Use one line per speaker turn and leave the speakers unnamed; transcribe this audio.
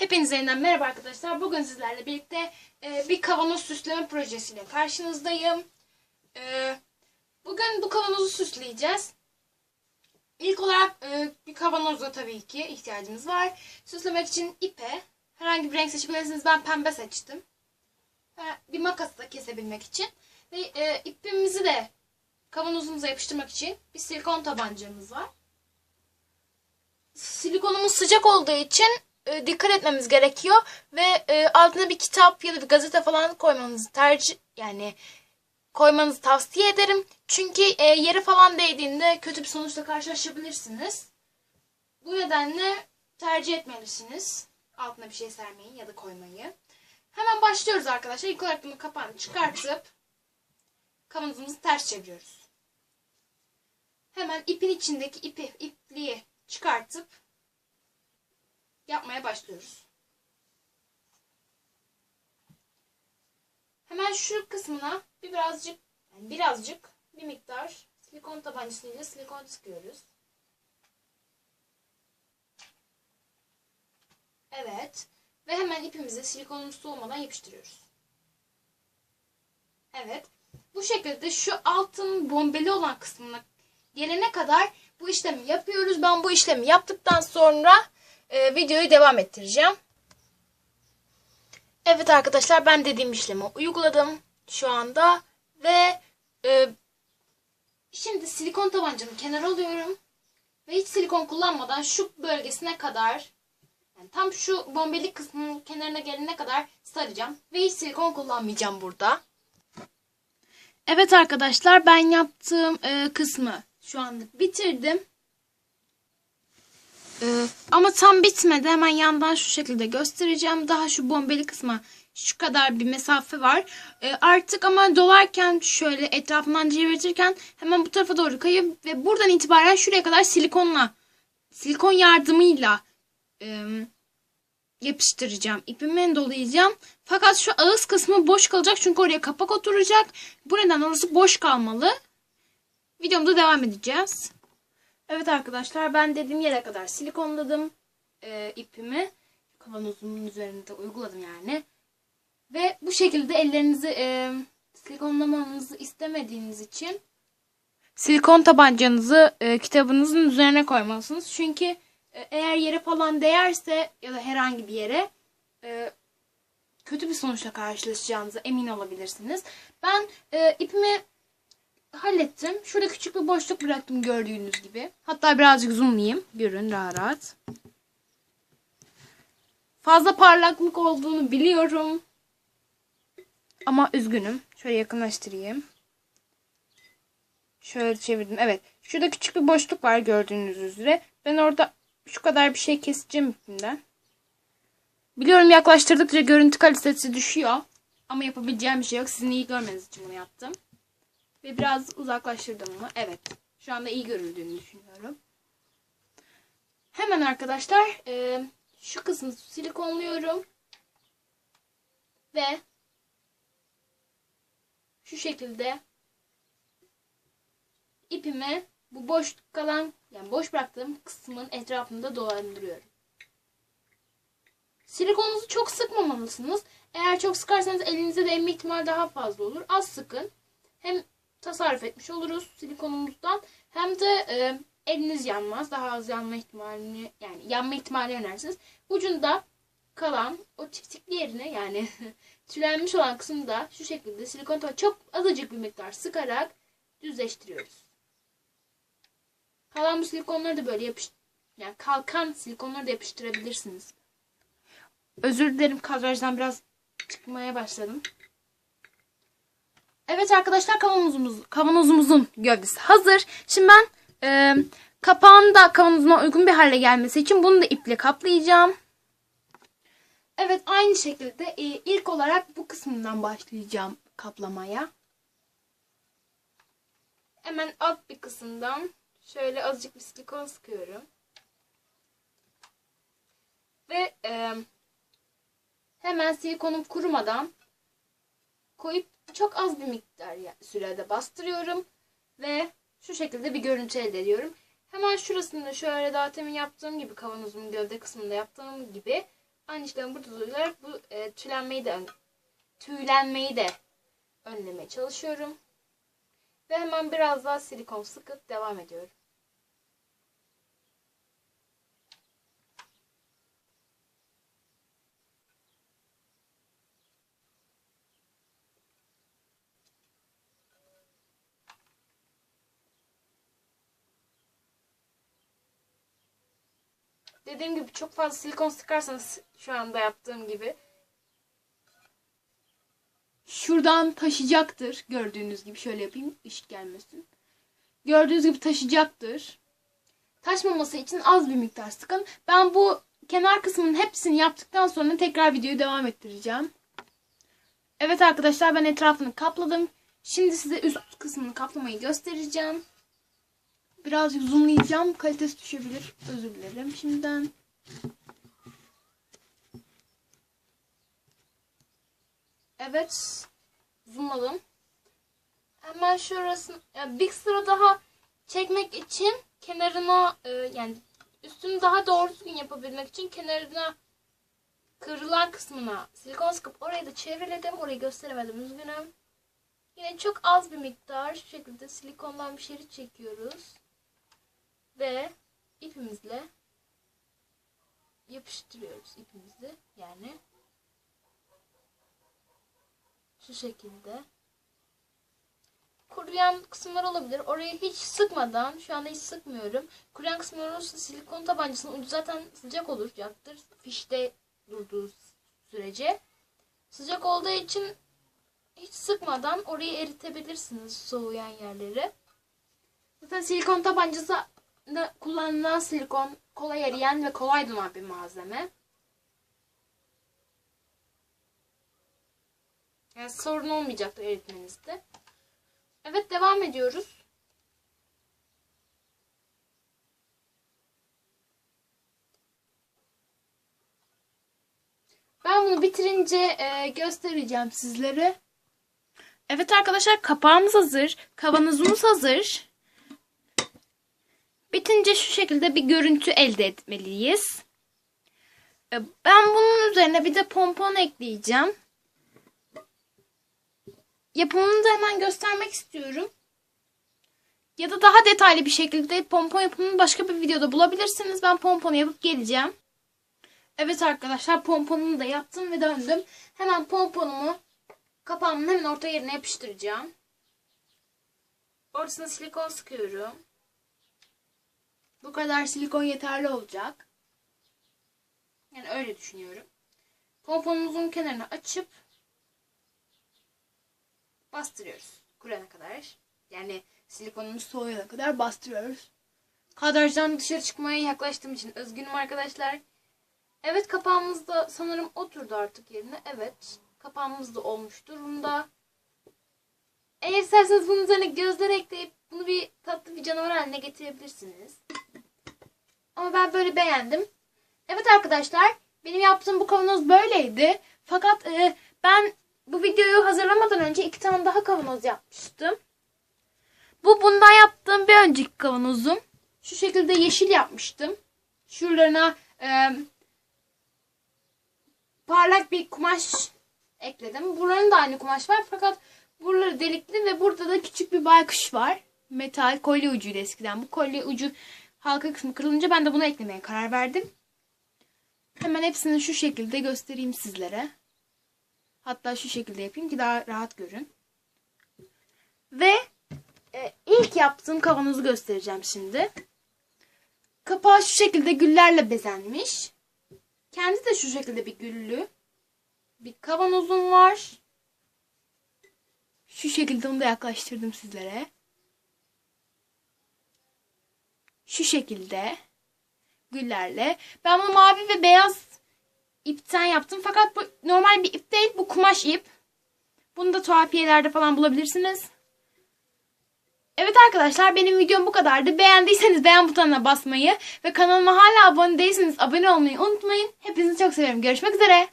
Hepinize yeniden merhaba arkadaşlar. Bugün sizlerle birlikte e, bir kavanoz süsleme projesiyle karşınızdayım. E, bugün bu kavanozu süsleyeceğiz. İlk olarak e, bir kavanoza tabii ki ihtiyacımız var. Süslemek için ipe herhangi bir renk seçebilirsiniz. Ben pembe seçtim. Bir makas da kesebilmek için. Ve e, ipimizi de kavanozumuza yapıştırmak için bir silikon tabancamız var. Silikonumuz sıcak olduğu için e, dikkat etmemiz gerekiyor ve e, altına bir kitap ya da bir gazete falan koymanızı tercih yani koymanızı tavsiye ederim. Çünkü e, yere falan değdiğinde kötü bir sonuçla karşılaşabilirsiniz. Bu nedenle tercih etmelisiniz. Altına bir şey sermeyi ya da koymayı. Hemen başlıyoruz arkadaşlar. İlk olarak bunu kapağını çıkartıp kavanozumuzu ters çeviriyoruz. Hemen ipin içindeki ipi, ipliği çıkartıp yapmaya başlıyoruz. Hemen şu kısmına bir birazcık yani birazcık bir miktar silikon tabancasıyla silikon sıkıyoruz. Evet. Ve hemen ipimizi silikonumuz soğumadan yapıştırıyoruz. Evet. Bu şekilde şu altın bombeli olan kısmına gelene kadar bu işlemi yapıyoruz. Ben bu işlemi yaptıktan sonra e, videoyu devam ettireceğim. Evet arkadaşlar ben dediğim işlemi uyguladım şu anda ve e, şimdi silikon tabancamı kenara alıyorum ve hiç silikon kullanmadan şu bölgesine kadar yani tam şu bombelik kısmının kenarına gelene kadar saracağım ve hiç silikon kullanmayacağım burada. Evet arkadaşlar ben yaptığım e, kısmı şu anda bitirdim. Ee, ama tam bitmedi. Hemen yandan şu şekilde göstereceğim. Daha şu bombeli kısma şu kadar bir mesafe var. Ee, artık ama dolarken şöyle etrafından çevirtirken hemen bu tarafa doğru kayıp ve buradan itibaren şuraya kadar silikonla silikon yardımıyla e, yapıştıracağım. İpimi dolayacağım. Fakat şu ağız kısmı boş kalacak çünkü oraya kapak oturacak. Bu nedenle orası boş kalmalı. Videomda devam edeceğiz. Evet arkadaşlar ben dediğim yere kadar silikonladım e, ipimi. Kavanozumun üzerinde uyguladım yani. Ve bu şekilde ellerinizi e, silikonlamanızı istemediğiniz için silikon tabancanızı e, kitabınızın üzerine koymalısınız. Çünkü e, eğer yere falan değerse ya da herhangi bir yere e, kötü bir sonuçla karşılaşacağınıza emin olabilirsiniz. Ben e, ipimi hallettim. Şurada küçük bir boşluk bıraktım gördüğünüz gibi. Hatta birazcık zoomlayayım. Görün rahat rahat. Fazla parlaklık olduğunu biliyorum. Ama üzgünüm. Şöyle yakınlaştırayım. Şöyle çevirdim. Evet. Şurada küçük bir boşluk var gördüğünüz üzere. Ben orada şu kadar bir şey keseceğim ipimden. Biliyorum yaklaştırdıkça görüntü kalitesi düşüyor. Ama yapabileceğim bir şey yok. Sizin iyi görmeniz için bunu yaptım. Ve biraz uzaklaştırdım onu. Evet. Şu anda iyi görüldüğünü düşünüyorum. Hemen arkadaşlar e, şu kısmı silikonluyorum. Ve şu şekilde ipimi bu boş kalan yani boş bıraktığım kısmın etrafında dolandırıyorum. Silikonunuzu çok sıkmamalısınız. Eğer çok sıkarsanız elinize de emme daha fazla olur. Az sıkın. Hem tasarruf etmiş oluruz silikonumuzdan. Hem de e, eliniz yanmaz. Daha az yanma ihtimalini yani yanma ihtimali önersiniz. Ucunda kalan o çiftlikli yerine yani tülenmiş olan kısımda şu şekilde silikon çok azıcık bir miktar sıkarak düzleştiriyoruz. Kalan bu silikonları da böyle yapış yani kalkan silikonları da yapıştırabilirsiniz. Özür dilerim kadrajdan biraz çıkmaya başladım. Evet arkadaşlar kavanozumuz, kavanozumuzun gövdesi hazır. Şimdi ben e, kapağını da kavanozuma uygun bir hale gelmesi için bunu da iple kaplayacağım. Evet aynı şekilde e, ilk olarak bu kısmından başlayacağım kaplamaya. Hemen alt bir kısımdan şöyle azıcık bir silikon sıkıyorum. Ve e, hemen silikonum kurumadan koyup çok az bir miktar sürede bastırıyorum ve şu şekilde bir görüntü elde ediyorum. Hemen şurasında şöyle daha temin yaptığım gibi kavanozumun gövde kısmında yaptığım gibi Aynı işlemi burada da uygulayarak bu e, tüylenmeyi de tüylenmeyi de önlemeye çalışıyorum. Ve hemen biraz daha silikon sıkıp devam ediyorum. Dediğim gibi çok fazla silikon sıkarsanız şu anda yaptığım gibi şuradan taşıyacaktır. Gördüğünüz gibi şöyle yapayım ışık gelmesin. Gördüğünüz gibi taşıyacaktır. Taşmaması için az bir miktar sıkın. Ben bu kenar kısmının hepsini yaptıktan sonra tekrar videoyu devam ettireceğim. Evet arkadaşlar ben etrafını kapladım. Şimdi size üst kısmını kaplamayı göstereceğim. Birazcık zoomlayacağım. Kalitesi düşebilir. Özür dilerim şimdiden. Evet. Zoomladım. Hemen şurası yani bir sıra daha çekmek için kenarına e, yani üstünü daha doğru düzgün yapabilmek için kenarına kırılan kısmına silikon sıkıp orayı da çevreledim. Orayı gösteremedim üzgünüm. Yine çok az bir miktar şu şekilde silikondan bir şerit çekiyoruz. Ve ipimizle yapıştırıyoruz ipimizi yani şu şekilde kuruyan kısımlar olabilir. Orayı hiç sıkmadan şu anda hiç sıkmıyorum. Kuruyan kısımlar olursa silikon tabancasının ucu zaten sıcak olacaktır. Fişte durduğu sürece. Sıcak olduğu için hiç sıkmadan orayı eritebilirsiniz soğuyan yerleri. Zaten silikon tabancası da kullanılan silikon kolay eriyen ve kolay donan bir malzeme. Yani sorun olmayacaktır eritmenizde. Evet devam ediyoruz. Ben bunu bitirince e, göstereceğim sizlere. Evet arkadaşlar kapağımız hazır. Kavanozumuz hazır. Bitince şu şekilde bir görüntü elde etmeliyiz. E, Ben bunun üzerine bir de pompon ekleyeceğim. Yapımını da hemen göstermek istiyorum. Ya da daha detaylı bir şekilde pompon yapımını başka bir videoda bulabilirsiniz. Ben pomponu yapıp geleceğim. Evet arkadaşlar pomponumu da yaptım ve döndüm. Hemen pomponumu kapağımın hemen orta yerine yapıştıracağım. Ortasına silikon sıkıyorum. Bu kadar silikon yeterli olacak. Yani öyle düşünüyorum. Pomponumuzun kenarını açıp bastırıyoruz. Kurana kadar. Yani silikonumuz soğuyana kadar bastırıyoruz. Kadrajdan dışarı çıkmaya yaklaştığım için üzgünüm arkadaşlar. Evet kapağımız da sanırım oturdu artık yerine. Evet. Kapağımız da olmuş durumda. Eğer isterseniz bunun üzerine gözler ekleyip bunu bir tatlı bir canavar haline getirebilirsiniz. Ama ben böyle beğendim. Evet arkadaşlar benim yaptığım bu kavanoz böyleydi. Fakat e, ben bu videoyu hazırlamadan önce iki tane daha kavanoz yapmıştım. Bu bundan yaptığım bir önceki kavanozum. Şu şekilde yeşil yapmıştım. Şuralarına e, parlak bir kumaş ekledim. Buranın da aynı kumaş var fakat buraları delikli ve burada da küçük bir baykuş var. Metal kolye ucuydu eskiden. Bu kolye ucu halka kısmı kırılınca ben de bunu eklemeye karar verdim. Hemen hepsini şu şekilde göstereyim sizlere. Hatta şu şekilde yapayım ki daha rahat görün. Ve e, ilk yaptığım kavanozu göstereceğim şimdi. Kapağı şu şekilde güllerle bezenmiş. Kendi de şu şekilde bir güllü. Bir kavanozum var. Şu şekilde onu da yaklaştırdım sizlere. Şu şekilde güllerle. Ben bunu mavi ve beyaz ipten yaptım. Fakat bu normal bir ip değil. Bu kumaş ip. Bunu da tuhafiyelerde falan bulabilirsiniz. Evet arkadaşlar benim videom bu kadardı. Beğendiyseniz beğen butonuna basmayı ve kanalıma hala abone değilseniz abone olmayı unutmayın. Hepinizi çok seviyorum. Görüşmek üzere.